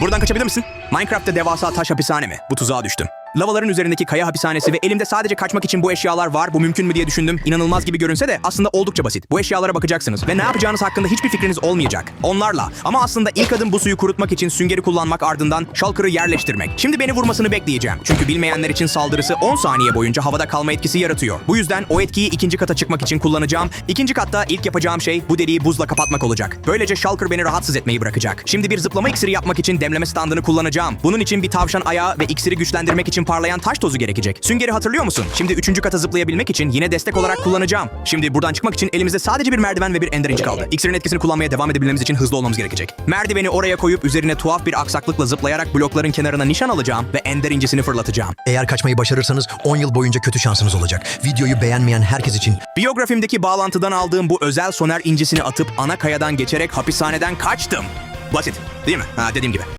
Buradan kaçabilir misin? Minecraft'ta devasa taş hapishane mi? Bu tuzağa düştüm. Lavaların üzerindeki kaya hapishanesi ve elimde sadece kaçmak için bu eşyalar var. Bu mümkün mü diye düşündüm. İnanılmaz gibi görünse de aslında oldukça basit. Bu eşyalara bakacaksınız ve ne yapacağınız hakkında hiçbir fikriniz olmayacak. Onlarla. Ama aslında ilk adım bu suyu kurutmak için süngeri kullanmak ardından şalkırı yerleştirmek. Şimdi beni vurmasını bekleyeceğim. Çünkü bilmeyenler için saldırısı 10 saniye boyunca havada kalma etkisi yaratıyor. Bu yüzden o etkiyi ikinci kata çıkmak için kullanacağım. İkinci katta ilk yapacağım şey bu deliği buzla kapatmak olacak. Böylece şalkır beni rahatsız etmeyi bırakacak. Şimdi bir zıplama iksiri yapmak için demleme standını kullanacağım. Bunun için bir tavşan ayağı ve iksiri güçlendirmek için parlayan taş tozu gerekecek. Süngeri hatırlıyor musun? Şimdi üçüncü kata zıplayabilmek için yine destek olarak kullanacağım. Şimdi buradan çıkmak için elimizde sadece bir merdiven ve bir ender inç kaldı. İksirin etkisini kullanmaya devam edebilmemiz için hızlı olmamız gerekecek. Merdiveni oraya koyup üzerine tuhaf bir aksaklıkla zıplayarak blokların kenarına nişan alacağım ve ender incisini fırlatacağım. Eğer kaçmayı başarırsanız 10 yıl boyunca kötü şansınız olacak. Videoyu beğenmeyen herkes için Biyografimdeki bağlantıdan aldığım bu özel soner incisini atıp ana kayadan geçerek hapishaneden kaçtım. Basit değil mi? Ha dediğim gibi.